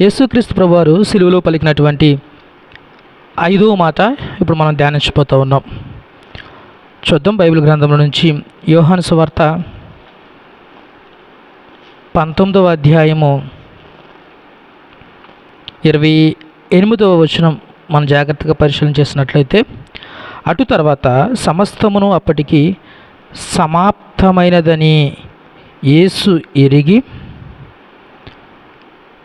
యేసుక్రీస్తు ప్రభువారు సిలువలో పలికినటువంటి ఐదో మాట ఇప్పుడు మనం ధ్యానించిపోతూ ఉన్నాం. చూద్దాం బైబిల్ గ్రంథంలో నుంచి యోహాను సువార్త పంతొమ్మిదవ అధ్యాయము ఇరవై ఎనిమిదవ వచనం మనం జాగ్రత్తగా పరిశీలన చేసినట్లయితే అటు తర్వాత సమస్తమును అప్పటికి సమాప్తమైనదని యేసు ఎరిగి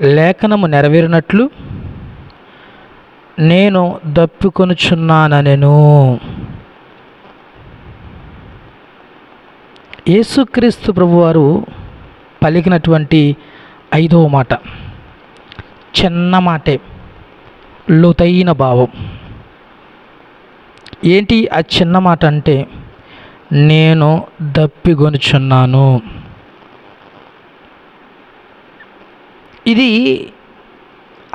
లేఖనము నెరవేరినట్లు నేను దప్పికొనుచున్నానెను యేసుక్రీస్తు ప్రభువారు పలికినటువంటి ఐదవ మాట చిన్న మాటే లోతైన భావం. ఏంటి ఆ చిన్న మాట అంటే నేను దప్పిగొనుచున్నాను ఇది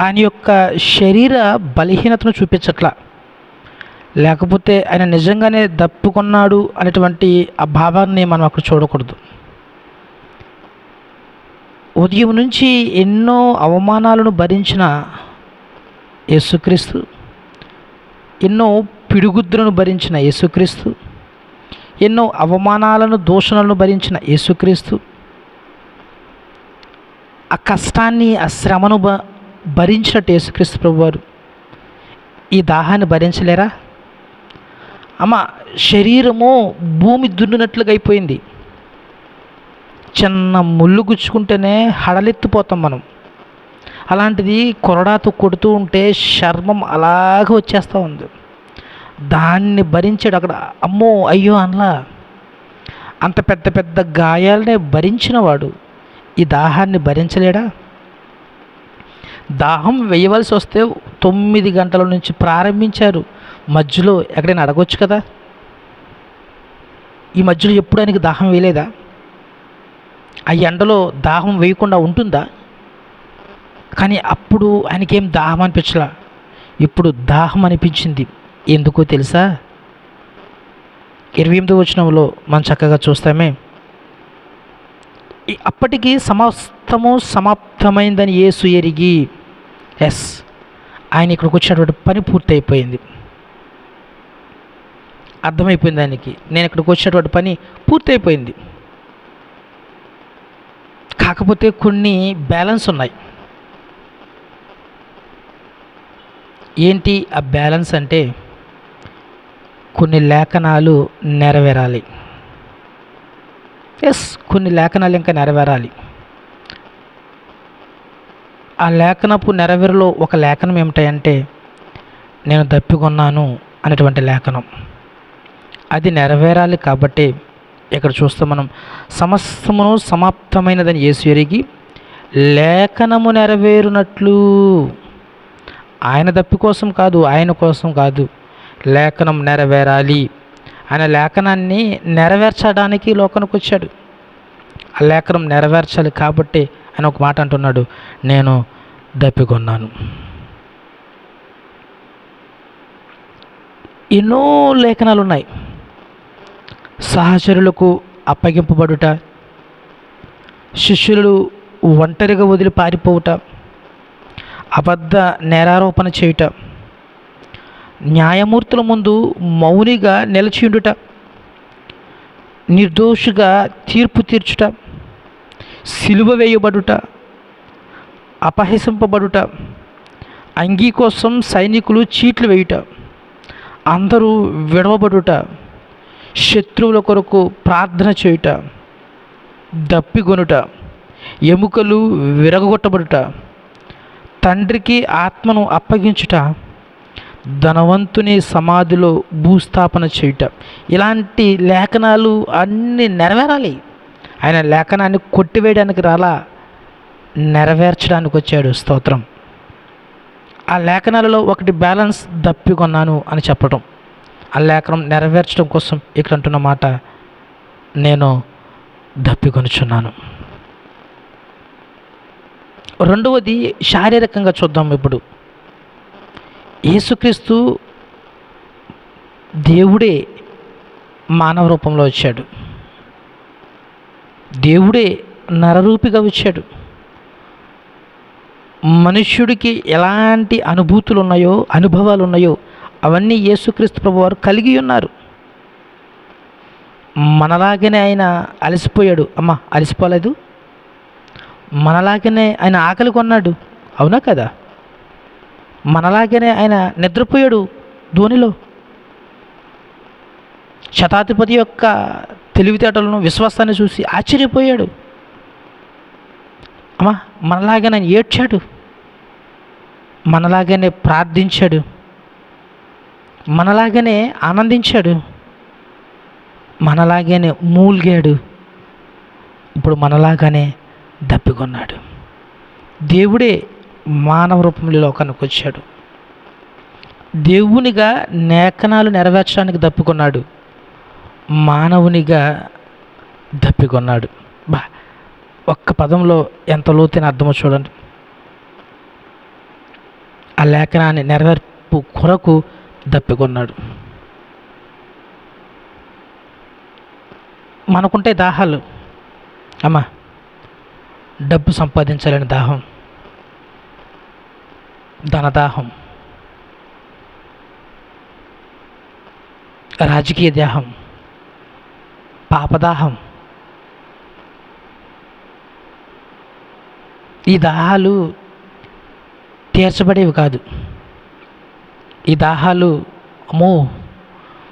ఆయన యొక్క శరీర బలహీనతను చూపించట్లా. లేకపోతే ఆయన నిజంగానే దప్పుకున్నాడు అనేటువంటి ఆ భావాన్ని మనం అక్కడ చూడకూడదు. ఉదయం నుంచి ఎన్నో అవమానాలను భరించిన యేసుక్రీస్తు ఎన్నో పిడుగుద్దులను భరించిన యేసుక్రీస్తు ఎన్నో అవమానాలను దూషణలను భరించిన యేసుక్రీస్తు ఆ కష్టాన్ని ఆ శ్రమను భ భరించినట్టు యేసుక్రీస్తు ప్రభువారు ఈ దాహాన్ని భరించలేరా? అమ్మ శరీరము భూమి దున్నునట్లుగా అయిపోయింది. చిన్న ముళ్ళు గుచ్చుకుంటేనే హడలెత్తిపోతాం మనం. అలాంటిది కొరడాతో కొడుతూ ఉంటే చర్మం అలాగే వచ్చేస్తూ ఉంది. దాన్ని భరించాడు అక్కడ అమ్మో అయ్యో అనలా. అంత పెద్ద పెద్ద గాయాలనే భరించినవాడు ఈ దాహాన్ని భరించలేడా? దాహం వేయవలసి వస్తే తొమ్మిది గంటల నుంచి ప్రారంభించారు. మధ్యలో ఎక్కడైనా అడగొచ్చు కదా? ఈ మధ్యలో ఎప్పుడు ఆయనకి దాహం వేయలేదా? ఆ ఎండలో దాహం వేయకుండా ఉంటుందా? కానీ అప్పుడు ఆయనకేం దాహం అనిపించలా. ఇప్పుడు దాహం అనిపించింది. ఎందుకో తెలుసా? ఇరవై ఎనిమిది వచనంలో మనం చక్కగా చూస్తామే. అప్పటికీ సమస్తము సమాప్తమైందని యేసు ఎరిగి ఎస్ ఆయన ఇక్కడికి వచ్చినటువంటి పని పూర్తయిపోయింది. అర్థమైపోయింది ఆయనకి. నేను ఇక్కడికి వచ్చినటువంటి పని పూర్తయిపోయింది. కాకపోతే కొన్ని బ్యాలెన్స్ ఉన్నాయి. ఏంటి ఆ బ్యాలెన్స్ అంటే కొన్ని లేఖనాలు నెరవేరాలి. ఎస్ కొన్ని లేఖనాలు ఇంకా నెరవేరాలి. ఆ లేఖనపు నెరవేరులో ఒక లేఖనం ఏమిటంటే నేను దప్పికొన్నాను అనేటువంటి లేఖనం. అది నెరవేరాలి కాబట్టి ఇక్కడ చూస్తే మనం సమస్తమును సమాప్తమైనదని యేసు ఎరిగి లేఖనము నెరవేరునట్లు. ఆయన దప్పి కోసం కాదు ఆయన కోసం కాదు లేఖనం నెరవేరాలి. ఆయన లేఖనాన్ని నెరవేర్చడానికి లోకానికి వచ్చాడు. ఆ లేఖనం నెరవేర్చాలి కాబట్టి ఆయన ఒక మాట అంటున్నాడు నేను దప్పికొన్నాను ఎన్నో లేఖనాలు ఉన్నాయి సహచరులకు అప్పగింపబడుట శిష్యులు ఒంటరిగా వదిలి పారిపోవుట అబద్ధ నేరారోపణ చేయుట న్యాయమూర్తుల ముందు మౌనిగా నిలచియుండుట నిర్దోషిగా తీర్పు తీర్చుట సిలువ వేయబడుట అపహసింపబడుట అంగీ కోసం సైనికులు చీట్లు వేయుట అందరూ విడవబడుట శత్రువుల కొరకు ప్రార్థన చేయుట దప్పిగొనుట ఎముకలు విరగొట్టబడుట తండ్రికి ఆత్మను అప్పగించుట ధనవంతుని సమాధిలో భూస్థాపన చేయుట. ఇలాంటి లేఖనాలు అన్నీ నెరవేరాలి. ఆయన లేఖనాన్ని కొట్టివేయడానికి రాలా? నెరవేర్చడానికి వచ్చాడు స్తోత్రం. ఆ లేఖనాలలో ఒకటి బ్యాలెన్స్ దప్పికొన్నాను అని చెప్పడం ఆ లేఖనం నెరవేర్చడం కోసం ఇక్కడ అంటున్న మాట నేను దప్పికొనుచున్నాను రెండవది శారీరకంగా చూద్దాం ఇప్పుడు. యేసుక్రీస్తు దేవుడే మానవ రూపంలో వచ్చాడు. దేవుడే నరరూపిగా వచ్చాడు. మనుష్యుడికి ఎలాంటి అనుభూతులు ఉన్నాయో అనుభవాలు ఉన్నాయో అవన్నీ యేసుక్రీస్తు ప్రభు వారు కలిగి ఉన్నారు. మనలాగనే ఆయన అలసిపోయాడు. అమ్మ అలసిపోలేదు? మనలాగనే ఆయన ఆకలి కొన్నాడు. అవునా కదా? మనలాగనే ఆయన నిద్రపోయాడు ధోనిలో. శతాధిపతి యొక్క తెలివితేటలను విశ్వాసాన్ని చూసి ఆశ్చర్యపోయాడు. అమ్మా మనలాగానే ఆయన ఏడ్చాడు. మనలాగానే ప్రార్థించాడు. మనలాగానే ఆనందించాడు. మనలాగానే మూల్గాడు. ఇప్పుడు మనలాగానే దప్పికొన్నాడు. దేవుడే మానవ రూపంలో లోకానికి వచ్చాడు. దేవునిగా లేఖనాలు నెరవేర్చడానికి దప్పుకున్నాడు. మానవునిగా దప్పికొన్నాడు. బా ఒక్క పదంలో ఎంత లోతైన అర్థమో చూడండి. ఆ లేఖనాన్ని నెరవేర్పు కొరకు దప్పికొన్నాడు. మనకుంటే దాహాలు. అమ్మా డబ్బు సంపాదించాలని దాహం. ధనదాహం రాజకీయ దాహం పాపదాహం. ఈ దాహాలు తీర్చబడేవి కాదు. ఈ దాహాలు అమ్మో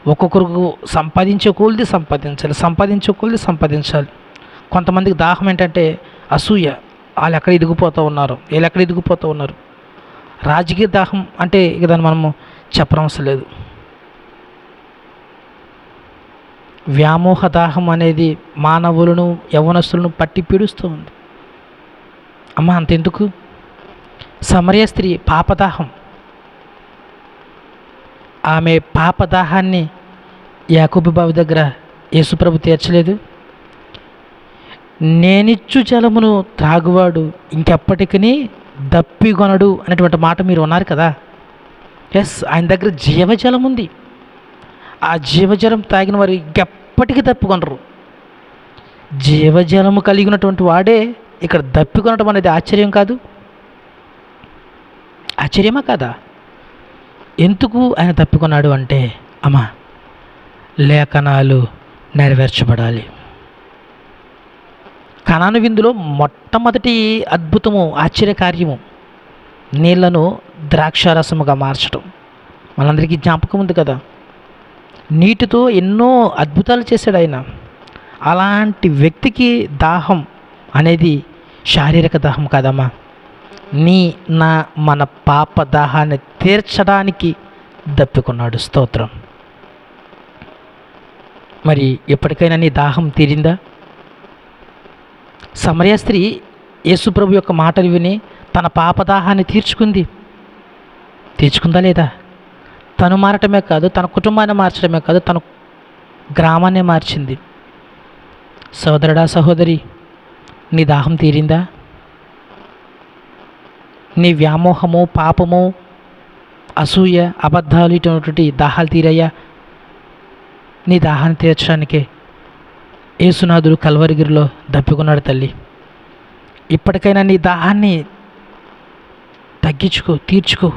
ఒక్కొక్కరికి సంపాదించే కొలిది సంపాదించాలి సంపాదించే కొలిది సంపాదించాలి. కొంతమందికి దాహం ఏంటంటే అసూయ వాళ్ళు ఎక్కడ ఇదిగిపోతూ ఉన్నారు వీళ్ళు ఎక్కడ ఇదిగిపోతూ ఉన్నారు. రాజకీయ దాహం అంటే ఇక దాన్ని మనము చెప్పనవసరం లేదు వ్యామోహ దాహం అనేది మానవులను యవనస్తులను పట్టి పీడుస్తూ ఉంది. అమ్మ అంతెందుకు? సమరయ స్త్రీ పాపదాహం. ఆమె పాపదాహాన్ని యాకూబు బావి దగ్గర యేసుప్రభు తీర్చలేదు. నేనిచ్చు జలమును త్రాగువాడు ఇంకెప్పటికీ దప్పిగొనడు అనేటువంటి మాట మీరు ఉన్నారు కదా? ఎస్ ఆయన దగ్గర జీవజలం ఉంది. ఆ జీవజలం తాగిన వారు ఎప్పటికీ తప్పుకొనరు జీవజలము కలిగినటువంటి వాడే ఇక్కడ దప్పికొనడం అనేది ఆశ్చర్యం కాదు? ఆశ్చర్యమా కాదా? ఎందుకు ఆయన తప్పికొన్నాడు అంటే అమ్మా లేఖనాలు నెరవేర్చబడాలి. కణాను విందులో మొట్టమొదటి అద్భుతము ఆశ్చర్యకార్యము నీళ్ళను ద్రాక్షారసముగా మార్చడం మనందరికీ జ్ఞాపకం ఉంది కదా? నీటితో ఎన్నో అద్భుతాలు చేశాడు ఆయన. అలాంటి వ్యక్తికి దాహం అనేది శారీరక దాహం కాదమ్మా. నీ నా మన పాప దాహాన్ని తీర్చడానికి దప్పుకున్నాడు. స్తోత్రం. మరి ఎప్పటికైనా నీ దాహం తీరిందా? సమరయ స్త్రీ యేసుప్రభు యొక్క మాటలు విని తన పాపదాహాన్ని తీర్చుకుంది. తీర్చుకుందా లేదా? తను మారటమే కాదు తన కుటుంబాన్ని మార్చడమే కాదు తన గ్రామాన్ని మార్చింది. సోదరుడా సహోదరి నీ దాహం తీరిందా? నీ వ్యామోహము పాపము అసూయ అబద్ధాలు ఇటువంటి దాహాలు తీరయ్యా నీ దాహాన్ని తీర్చడానికే యేసునాథుడు కల్వరిగిరిలో దప్పుకున్నాడు తల్లి. ఇప్పటికైనా నీ దాహాన్ని తగ్గించుకో తీర్చుకో.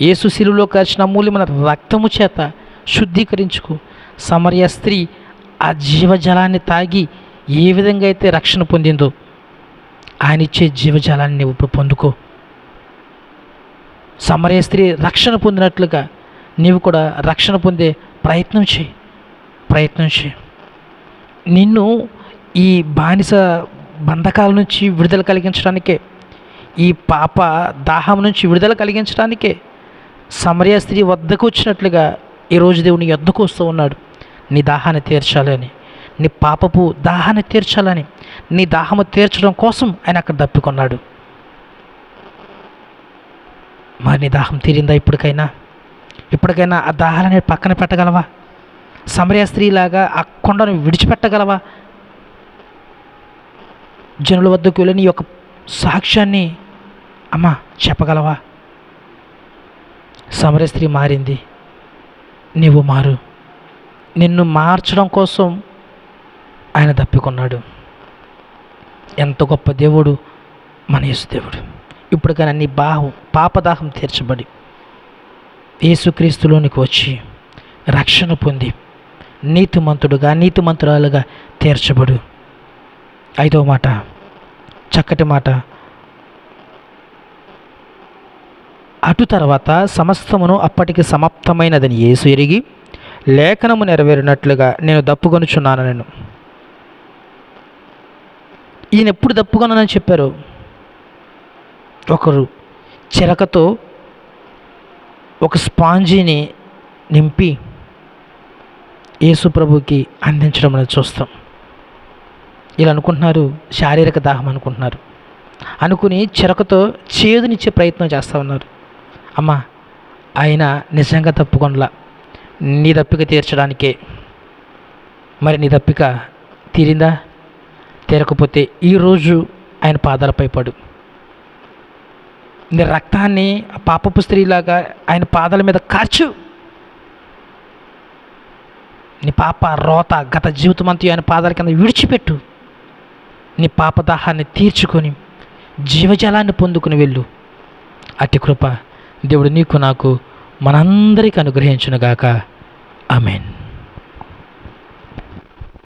ఏసు శిలువలో కలిసిన మూల్యమైన రక్తము చేత శుద్ధీకరించుకో. సమరయ స్త్రీ ఆ జీవజలాన్ని తాగి ఏ విధంగా అయితే రక్షణ పొందిందో ఆయన ఇచ్చే జీవజలాన్ని నువ్వు ఇప్పుడు పొందుకో. సమరయ స్త్రీ రక్షణ పొందినట్లుగా నీవు కూడా రక్షణ పొందే ప్రయత్నం చేయి. ప్రయత్నం చేయి. నిన్ను ఈ బానిస బంధకాల నుంచి విడుదల కలిగించడానికే ఈ పాప దాహం నుంచి విడుదల కలిగించడానికే సమరయ స్త్రీ వద్దకు వచ్చినట్లుగా ఈరోజు దేవుని ఎద్దకు వస్తూ ఉన్నాడు. నీ దాహాన్ని తీర్చాలని నీ పాపపు దాహాన్ని తీర్చాలని నీ దాహము తీర్చడం కోసం ఆయన అక్కడ దప్పుకున్నాడు. మరి నీ దాహం తీరిందా ఇప్పటికైనా? ఇప్పటికైనా ఆ దాహాలని పక్కన పెట్టగలవా? సమరయ స్త్రీలాగా ఆ కొండను విడిచిపెట్టగలవా? జనుల వద్దకు వెళ్ళని యొక్క సాక్ష్యాన్ని అమ్మా చెప్పగలవా? సమరయ స్త్రీ మారింది. నీవు మారు. నిన్ను మార్చడం కోసం ఆయన తప్పికొన్నాడు. ఎంత గొప్ప దేవుడు మన యేసు దేవుడు. కానీ నీ బాహం పాపదాహం తీర్చబడి యేసుక్రీస్తులోనికి వచ్చి రక్షణ పొంది నీతిమంతుడుగా నీతిమంతురాలుగా తీర్చబడు. ఐదవ మాట చక్కటి మాట. అటు తర్వాత సమస్తమును అప్పటికి సమాప్తమైనదని యేసు ఎరిగి లేఖనము నెరవేరినట్లుగా నేను దప్పుకొనుచున్నాను నేను. ఈయన ఎప్పుడు దప్పుకొనని చెప్పారు? ఒకరు చిలకతో ఒక స్పాంజీని నింపి యేసు ప్రభుకి అందించడం అనేది చూస్తాం. ఇలా అనుకుంటున్నారు శారీరక దాహం అనుకుంటున్నారు. అనుకుని చిరకతో చేదునిచ్చే ప్రయత్నం చేస్తూ ఉన్నారు. అమ్మా ఆయన నిజంగా తప్పుకొనలా. నీ దప్పిక తీర్చడానికే. మరి నీ దప్పిక తీరిందా? తీరకపోతే ఈరోజు ఆయన పాదాలపై పడు. నీ రక్తాన్ని పాపపు స్త్రీలాగా ఆయన పాదాల మీద కాచు నీ పాప రోత గత జీవితం అంతా ఆయన పాదాల కింద విడిచిపెట్టు. నీ పాపదాహాన్ని తీర్చుకొని జీవజలాన్ని పొందుకుని వెళ్ళు. అతి కృప దేవుడు నీకు నాకు మనందరికీ అనుగ్రహించునుగాక. ఆమెన్.